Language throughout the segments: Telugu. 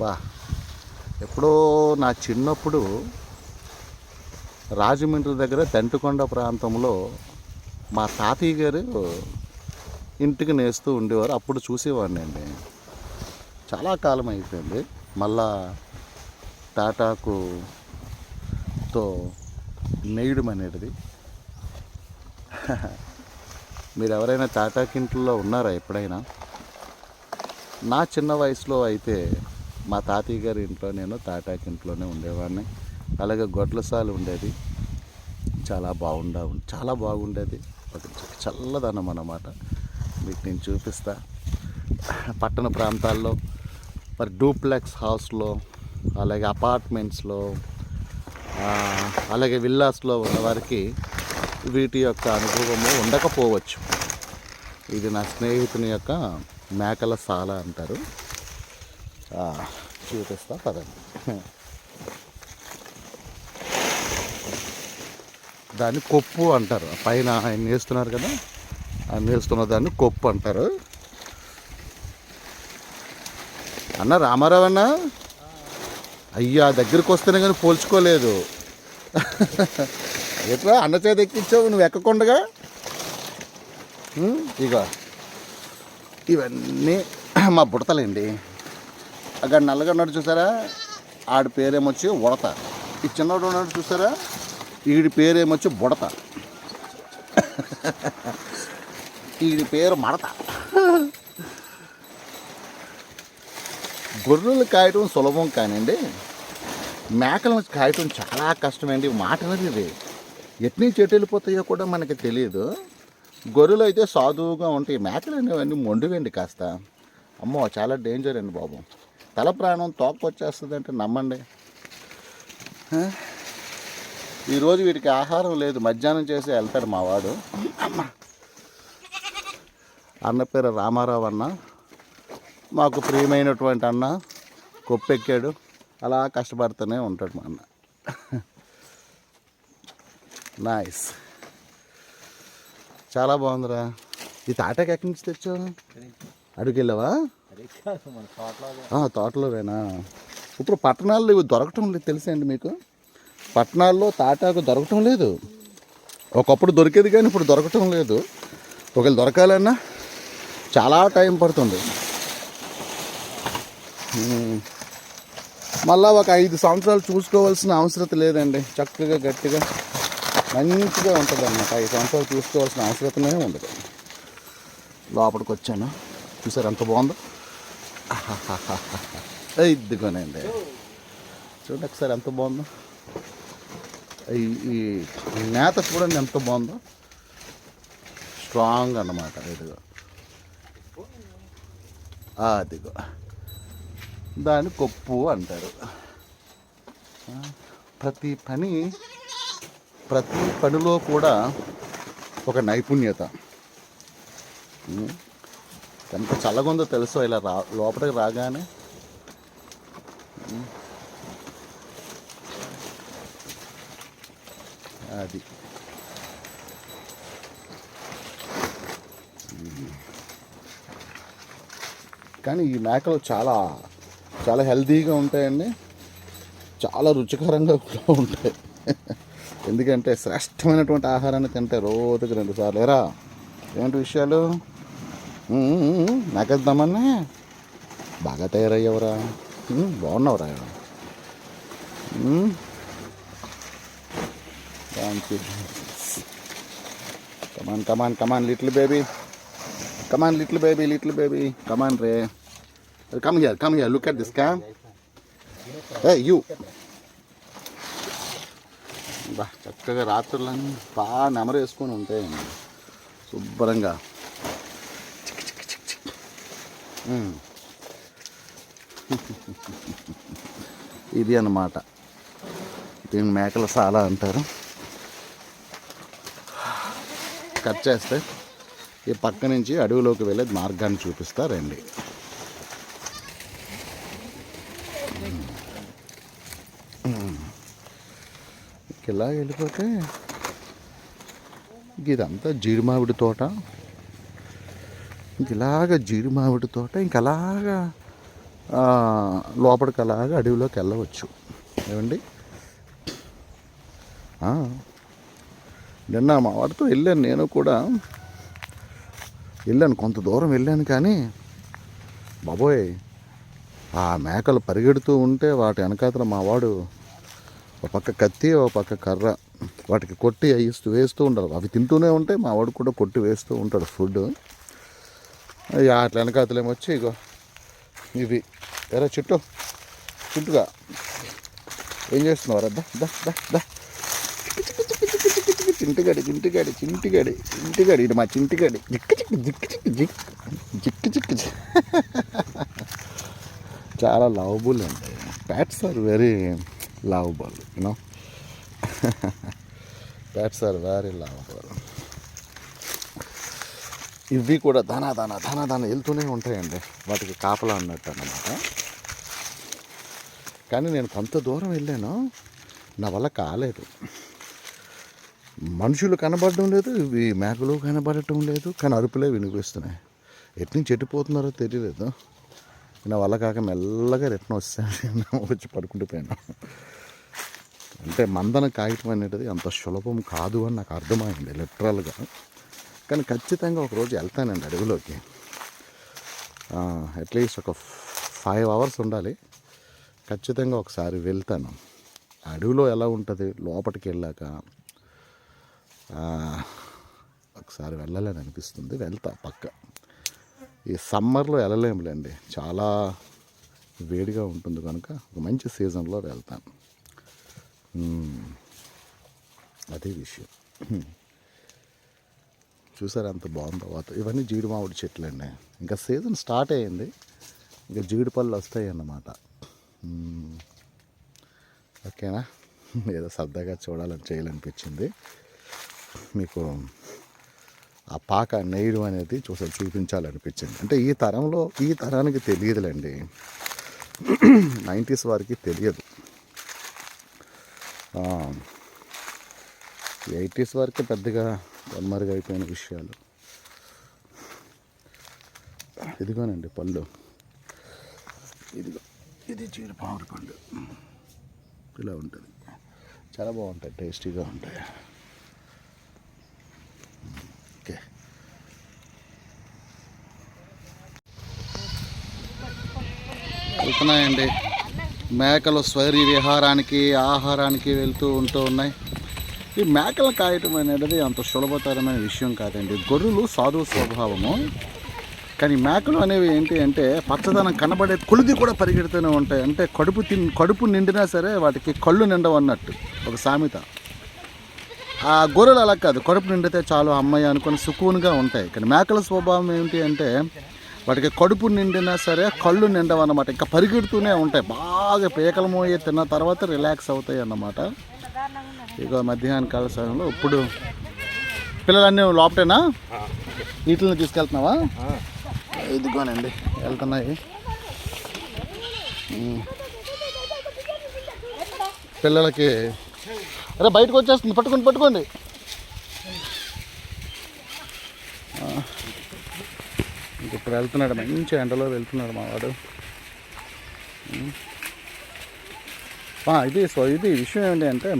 అబ్బా ఎప్పుడో నా చిన్నప్పుడు రాజమండ్రి దగ్గర దంటుకొండ ప్రాంతంలో మా తాతయ్య గారు ఇంటికి నేస్తూ ఉండేవారు. అప్పుడు చూసేవాడిని అండి చాలా కాలం అయిపోయింది. మళ్ళా టాటాకు తో నేయడం అనేది మీరు ఎవరైనా టాటాకి ఇంట్లో ఉన్నారా ఎప్పుడైనా? నా చిన్న వయసులో అయితే మా తాతయ్య గారి ఇంట్లో నేను తాటాకి ఇంట్లోనే ఉండేవాడిని. అలాగే గొడ్లసాలు ఉండేది. చాలా బాగుండా చాలా బాగుండేది. ఒక చల్లదనం అన్నమాట. మీకు నేను చూపిస్తా. పట్టణ ప్రాంతాల్లో మరి డూప్లెక్స్ హౌస్లో అలాగే అపార్ట్మెంట్స్లో అలాగే విల్లాస్లో ఉన్నవారికి వీటి యొక్క అనుభవము ఉండకపోవచ్చు. ఇది నా స్నేహితుని యొక్క మేకల సాల అంటారు. చూపిస్తా పదండి దాన్ని కొప్పు అంటారు. పైన ఆయన నేస్తున్నారు కదా? ఆ నేస్తున్న దాన్ని కొప్పు అంటారు. అన్న రామారావు అన్న? అయ్యా దగ్గరికి వస్తేనే కానీ పోల్చుకోలేదు. ఎట్లా? అన్న చేత ఎక్కించావు నువ్వు ఎక్కకుండగా? ఇక ఇవన్నీ మా బుడతలండి. అక్కడ నల్లగా చూసారా? ఆడి పేరేమొచ్చి ఉడత ఈ చిన్నోడు ఉన్నాడు చూసారా? వీడి పేరేమొచ్చి బుడత. వీడి పేరు మడత. గొర్రెలు కాయటం సులభం కానివ్వండి మేకలను కాయటం చాలా కష్టమండి. మాట ఇది. ఎట్నీ చెట్టు వెళ్ళిపోతాయో కూడా మనకి తెలియదు గొర్రెలు అయితే సాధువుగా ఉంటాయి. మేకలు అనేవన్నీ మొండివండి కాస్త. అమ్మో చాలా డేంజర్ అండి బాబు. తల ప్రాణం తోక్కొచ్చేస్తుంది అంటే నమ్మండి? ఈరోజు వీటికి ఆహారం లేదు. మధ్యాహ్నం చేసి వెళ్తాడు మా వాడు. అన్న పేరు రామారావు అన్న మాకు ప్రియమైనటువంటి అన్న కొప్పెక్కాడు. అలా కష్టపడుతూనే ఉంటాడు మా అన్న. నైస్ చాలా బాగుందిరా. ఈ తాటాకి ఎక్కడి నుంచి తెచ్చావు? అడుగు వెళ్ళావా? తోటలోవేనా? ఇప్పుడు పట్టణాల్లో ఇవి దొరకటం లేదు తెలుసండి మీకు? పట్టణాల్లో తాటాకు దొరకటం లేదు. ఒకప్పుడు దొరికేది కానీ ఇప్పుడు దొరకటం లేదు. ఒకవేళ దొరకాలన్నా చాలా టైం పడుతుంది. మళ్ళా ఒక ఐదు సంవత్సరాలు చూసుకోవాల్సిన అవసరం లేదండి. చక్కగా గట్టిగా మంచిగా ఉంటుంది అన్నమాట ఐదు సంవత్సరాలు చూసుకోవాల్సిన అవసరమే ఉండదు. లోపలికి వచ్చాను చూసారు ఎంత బాగుందో? ఇదిగోనండి చూడండి ఒకసారి ఎంత బాగుందో ఈ నేత చూడండి ఎంత బాగుందో స్ట్రాంగ్ అన్నమాట ఇదిగో అదిగో దాన్ని కొప్పు అంటారు ప్రతి పని ప్రతి పనిలో కూడా ఒక నైపుణ్యత ఎంత చల్లగుందో తెలుసో ఇలా రా లోపలికి రాగానే. అది. కానీ ఈ మేకలు చాలా చాలా హెల్తీగా ఉంటాయండి. చాలా రుచికరంగా కూడా ఉంటాయి. ఎందుకంటే శ్రేష్టమైనటువంటి ఆహారాన్ని తింటే రోజుకి రెండు సార్లు. ఎరా ఏంటి విషయాలు? నాకేద్దామన్నా బాగా తయారయ్యావరా. బాగున్నావురా. Thank you come on come on come on little baby come on little baby little baby come on ray come here come here look at this cam ఏ యూ బా చక్కగా రాత్రులన్నీ బాగా నెమరేసుకొని ఉంటాయండి. శుభ్రంగా. ఇది అన్నమాట. దీన్ని మేకల సాల అంటారు. కట్ చేస్తే ఈ పక్క నుంచి అడవిలోకి వెళ్ళే మార్గాన్ని చూపిస్తారండి ఇలా వెళ్ళిపోతే? ఇదంతా జీడిమావిడి తోట. ఇంక ఇలాగ జీడి మామిడి తోట ఇంక అలాగా లోపలికి అలాగా అడవిలోకి వెళ్ళవచ్చు. ఏమండి? నిన్న మా వాడితో వెళ్ళాను నేను కూడా వెళ్ళాను కొంత దూరం వెళ్ళాను కానీ బాబోయ్ ఆ మేకలు పరిగెడుతూ ఉంటే వాటి వెనకాతల మా వాడు ఒక పక్క కత్తి ఒక పక్క కర్ర వాటికి కొట్టి వేస్తూ వేస్తూ ఉండాలి. అవి తింటూనే ఉంటాయి మా వాడు కూడా కొట్టి వేస్తూ ఉంటాడు ఫుడ్ అట్లా వెనకాతలేమో వచ్చి ఇగో ఇవి. ఎరా చుట్టూ. చుట్టుగా. ఏం చేస్తున్నావు దా దా దా దా. చింటిగాడి చింటిగాడి చింటిగాడి చింటిగాడి. ఇది మా చింటిగాడి. జిక్కు జిక్కు జిక్కు జిక్ జిక్కు. జిక్కు చాలా లవబుల్ అండి. Pets are very lovable you know pets are very lovable. ఇవి కూడా దానా దానా దానా దానా వెళ్తూనే ఉంటాయండి. వాటికి కాపలా అన్నట్టు అన్నమాట. కానీ నేను కొంత దూరం వెళ్ళాను. నా వల్ల కాలేదు. మనుషులు కనబడడం లేదు ఇవి మేకలు కనబడటం లేదు కానీ అరుపులే వినిపిస్తున్నాయి. ఎటు నుంచి ఎట్టిపోతున్నారో తెలియలేదు నా వల్ల కాక మెల్లగా రిటర్న్ వచ్చాను వచ్చి పడుకుంటూ పోయినా. అంటే మందన కాగితం అనేది అంత సులభం కాదు అని నాకు అర్థమైంది లిటరల్గా కానీ ఖచ్చితంగా ఒకరోజు వెళ్తానండి అడవిలోకి. అట్లీస్ట్ ఒక ఫైవ్ అవర్స్ ఉండాలి. ఖచ్చితంగా ఒకసారి వెళ్తాను. అడవిలో ఎలా ఉంటుంది? లోపలికి వెళ్ళాక ఒకసారి వెళ్ళాలని అనిపిస్తుంది. వెళ్తా పక్క. ఈ సమ్మర్లో వెళ్ళలేములేండి. చాలా వేడిగా ఉంటుంది కనుక ఒక మంచి సీజన్లో వెళ్తాను. అదే విషయం. చూసారు అంత బాగుందో వాత ఇవన్నీ జీడి మామిడి చెట్లు అండి ఇంకా సీజన్ స్టార్ట్ అయ్యింది. ఇంకా జీడి పళ్ళు వస్తాయి అన్నమాట ఓకేనా? ఏదో సరదాగా చూడాలని చేయాలనిపించింది. మీకు ఆ పాక నేయడం అనేది చూసా చూపించాలనిపించింది. అంటే ఈ తరంలో ఈ తరానికి తెలియదులేండి. నైంటీస్ వారికి తెలియదు. ఎయిటీస్ వరకు పెద్దగా కనుమరుగైపోయిన విషయాలు. ఇదిగోనండి పళ్ళు. ఇదిగో ఇది జీడిపాముడి పండు ఇలా ఉంటుంది. చాలా బాగుంటాయి టేస్టీగా ఉంటాయి. ఓకే. వెళ్తున్నాయండి. మేకలు స్వైరీ విహారానికి ఆహారానికి వెళ్తూ ఉంటూ ఉన్నాయి. ఈ మేకలు కాయటం అనేది అంత సులభతరమైన విషయం కాదండి. గొర్రెలు సాధువు స్వభావము. కానీ మేకలు అనేవి ఏంటి అంటే పచ్చదనం కనబడే కొలిది కూడా పరిగెడుతూనే ఉంటాయి. అంటే కడుపు తిన్ కడుపు నిండినా సరే వాటికి కళ్ళు నిండవు అన్నట్టు ఒక సామెత. ఆ గొర్రెలు అలా కాదు. కడుపు నిండితే చాలు అమ్మాయి అనుకుని సుకూన్గా ఉంటాయి. కానీ మేకల స్వభావం ఏంటి అంటే వాటికి కడుపు నిండినా సరే కళ్ళు నిండవన్నమాట ఇంకా పరిగెడుతూనే ఉంటాయి. బాగా పీకల మోయే తిన్న తర్వాత రిలాక్స్ అవుతాయి అన్నమాట. ఇక మధ్యాహ్నం కాల సమయంలో ఇప్పుడు పిల్లలన్నీ లోపటేనా? వీటిని తీసుకెళ్తున్నావా? ఇదిగోనండి వెళ్తున్నాయి. పిల్లలకి అరే బయటకు వచ్చేస్తుంది పట్టుకోండి పట్టుకోండి. ఇంక ఇప్పుడు వెళ్తున్నాడు మంచి ఎండలో వెళ్తున్నాడు మా వాడు ఉమ్. ఆ, ఇది సో ఇది విషయం ఏంటి అంటే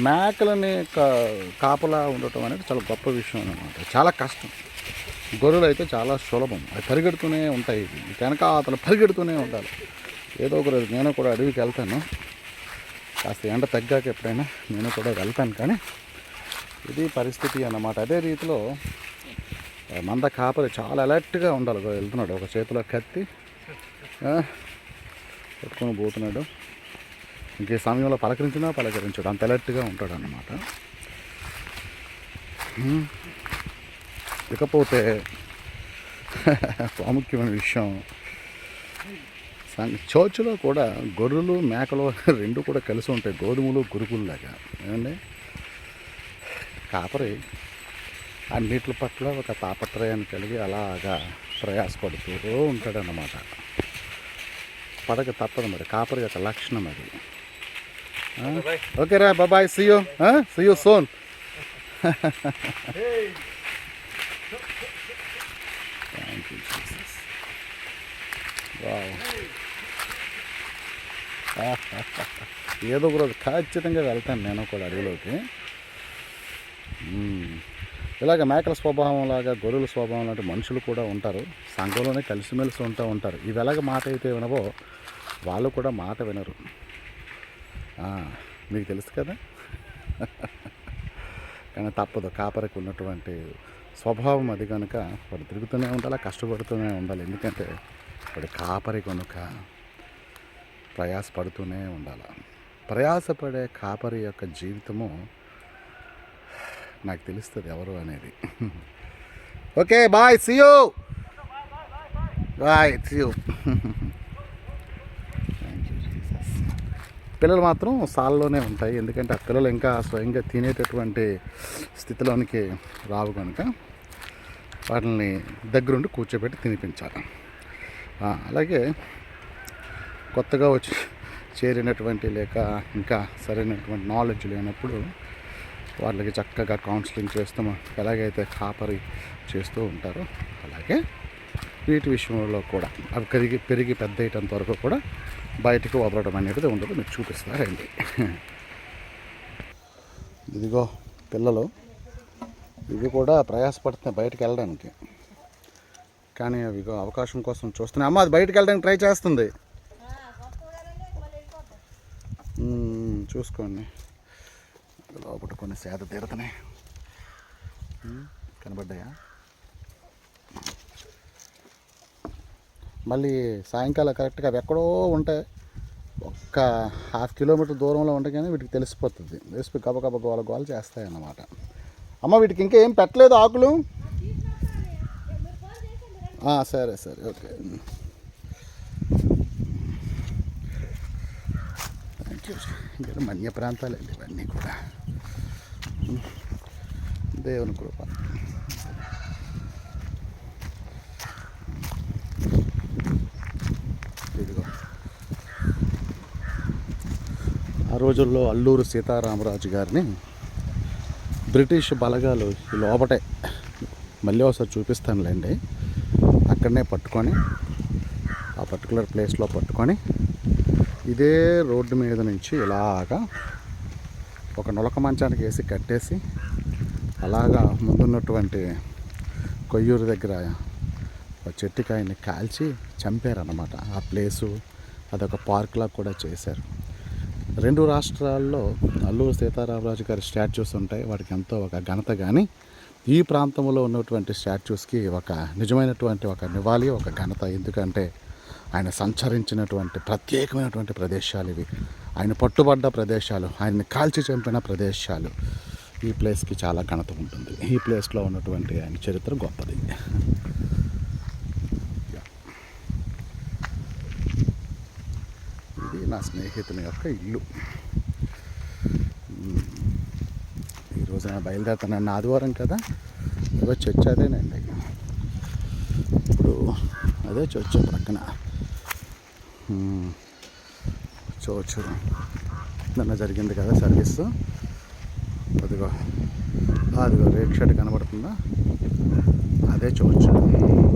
మేకలని కా- కాపలా ఉండటం అనేది చాలా గొప్ప విషయం అనమాట చాలా కష్టం. గొర్రెలు అయితే చాలా సులభం. అవి పరిగెడుతూనే ఉంటాయి. వెనక అతను పరిగెడుతూనే ఉండాలి. ఏదో ఒక రోజు నేను కూడా అడవికి వెళ్తాను. కాస్త ఎండ తగ్గాక ఎప్పుడైనా నేను కూడా వెళ్తాను. కానీ ఇది పరిస్థితి అన్నమాట. అదే రీతిలో మంద కాపరి చాలా అలర్ట్గా ఉండాలి. వెళ్తున్నాడు. ఒక చేతిలో కత్తి పెట్టుకొని పోతున్నాడు. ఇంకే సమయంలో పలకరించినా పలకరించాడు. అంత అలర్ట్గా ఉంటాడు అన్నమాట ఇకపోతే ప్రాముఖ్యమైన విషయం సం- చర్చిలో కూడా గొర్రెలు మేకలు రెండు కూడా కలిసి ఉంటాయి. గోధుమలు గురుకుల్లాగా ఏమండి? కాపరి. అన్నిటి పట్ల ఒక తాపత్రయాన్ని కలిగి అలాగా ప్రయాసపడుతూ ఉంటాడన్నమాట. పడక తప్పదు మరి. కాపరి యొక్క లక్షణం అది? ఓకేరా బాబాయ్ సియో సియో సోన్ థ్యాంక్ యూ జీసస్ వావ్. ఏదో ఒక రోజు ఖచ్చితంగా వెళ్తాను నేను కూడా అడవిలోకి. ఇలాగ మేకల స్వభావం లాగా గొర్రెల స్వభావం లాంటి మనుషులు కూడా ఉంటారు. సంఘంలోనే కలిసిమెలిసి ఉంటూ ఉంటారు. ఇవి ఎలాగ మాట అయితే వినవో వాళ్ళు కూడా మాట వినరు. మీకు తెలుసు కదా? కానీ తప్పదు కాపరికి ఉన్నటువంటి స్వభావం అది కనుక వాడు తిరుగుతూనే ఉండాలి కష్టపడుతూనే ఉండాలి. ఎందుకంటే వాడు కాపరి కనుక ప్రయాసపడుతూనే ఉండాలి. ప్రయాసపడే కాపరి యొక్క జీవితము నాకు తెలుస్తుంది ఎవరు అనేది. Okay bye see you bye see you పిల్లలు మాత్రం సాల్లోనే ఉంటాయి. ఎందుకంటే ఆ పిల్లలు ఇంకా స్వయంగా తినేటటువంటి స్థితిలోనికి రావు కనుక వాటిని దగ్గరుండి కూర్చోబెట్టి తినిపించాలి. అలాగే కొత్తగా వచ్చి చేరినటువంటి లేక ఇంకా సరైనటువంటి నాలెడ్జ్ లేనప్పుడు వాళ్ళకి చక్కగా కౌన్సిలింగ్ చేస్తూ ఎలాగైతే కాపరి చేస్తూ ఉంటారో అలాగే వీటి విషయంలో కూడా అవి పెరిగి పెరిగి పెద్ద అయ్యేటంత వరకు కూడా బయటకు వదలడం అనేది ఉండదు. మీకు చూపిస్తారండి. ఇదిగో పిల్లలు ఇవి కూడా ప్రయాసపడుతున్నాయి బయటకు వెళ్ళడానికి. కానీ అవి అవకాశం కోసం చూస్తున్నాయి. అమ్మ అది బయటకు వెళ్ళడానికి ట్రై చేస్తుంది. చూసుకోండి. లోపల కొన్ని సేద తీరుతున్నాయి. కనబడ్డాయా? మళ్ళీ సాయంకాలం కరెక్ట్గా అవి ఎక్కడో ఉంటాయి. ఒక్క హాఫ్ కిలోమీటర్ దూరంలో ఉండగానే వీటికి తెలిసిపోతుంది. తెలిసిపోయి గబ గబ గోల గోల చేస్తాయి అన్నమాట అమ్మ వీటికి ఇంకా ఏం పెట్టలేదు ఆకులు? సరే సరే ఓకే. థ్యాంక్ యూ ఇంకా మన్య ప్రాంతాలండి ఇవన్నీ కూడా. దేవుని కృప. ఇదిగో. ఆ రోజుల్లో అల్లూరు సీతారామరాజు గారిని బ్రిటిష్ బలగాలు లోపటే మళ్ళీ ఒకసారి చూపిస్తానులేండి. అక్కడనే పట్టుకొని ఆ పర్టికులర్ ప్లేస్లో పట్టుకొని ఇదే రోడ్డు మీద నుంచి ఇలాగా ఒక నులక మంచానికి వేసి కట్టేసి అలాగా ముందున్నటువంటి కొయ్యూరు దగ్గర ఒక చెట్టుకి ఆయన్ని కాల్చి చంపారన్నమాట. ఆ ప్లేసు అదొక పార్క్లా కూడా చేశారు. రెండు రాష్ట్రాల్లో అల్లూరు సీతారామరాజు గారి స్టాచ్యూస్ ఉంటాయి. వాటికి ఎంతో ఒక ఘనత కానీ ఈ ప్రాంతంలో ఉన్నటువంటి స్టాచ్యూస్కి ఒక నిజమైనటువంటి ఒక నివాళి ఒక ఘనత. ఎందుకంటే ఆయన సంచరించినటువంటి ప్రత్యేకమైనటువంటి ప్రదేశాలు ఇవి. ఆయన పట్టుబడ్డ ప్రదేశాలు ఆయన్ని కాల్చి చంపిన ప్రదేశాలు. ఈ ప్లేస్కి చాలా ఘనత ఉంటుంది. ఈ ప్లేస్లో ఉన్నటువంటి ఆయన చరిత్ర గొప్పది ఇది నా స్నేహితుని యొక్క ఇల్లు. ఈరోజు నేను బయలుదేరుతాను. ఆదివారం కదా? ఏదో చర్చ్ అదేనండి ఇప్పుడు అదే చర్చ్ ప్రక్కన. మ్మ్. చూడొచ్చు నిన్న జరిగింది కదా సర్వీస్? అదిగో. అదిగో రేక్ షెడ్ కనబడుతుందా? అదే చర్చ్ చర్చ్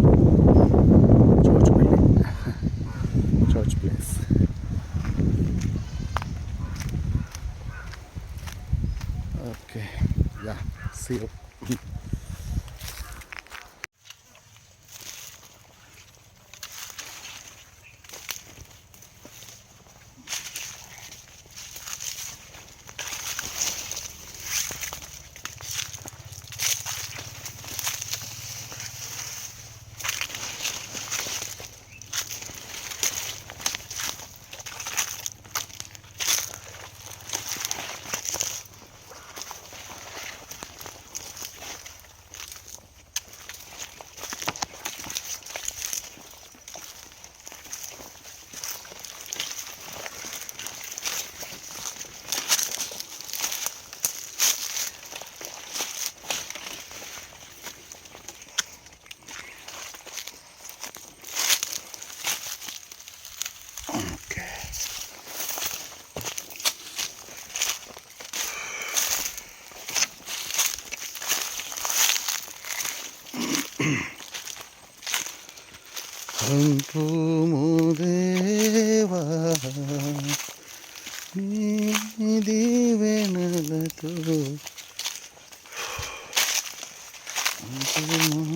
你知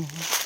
吗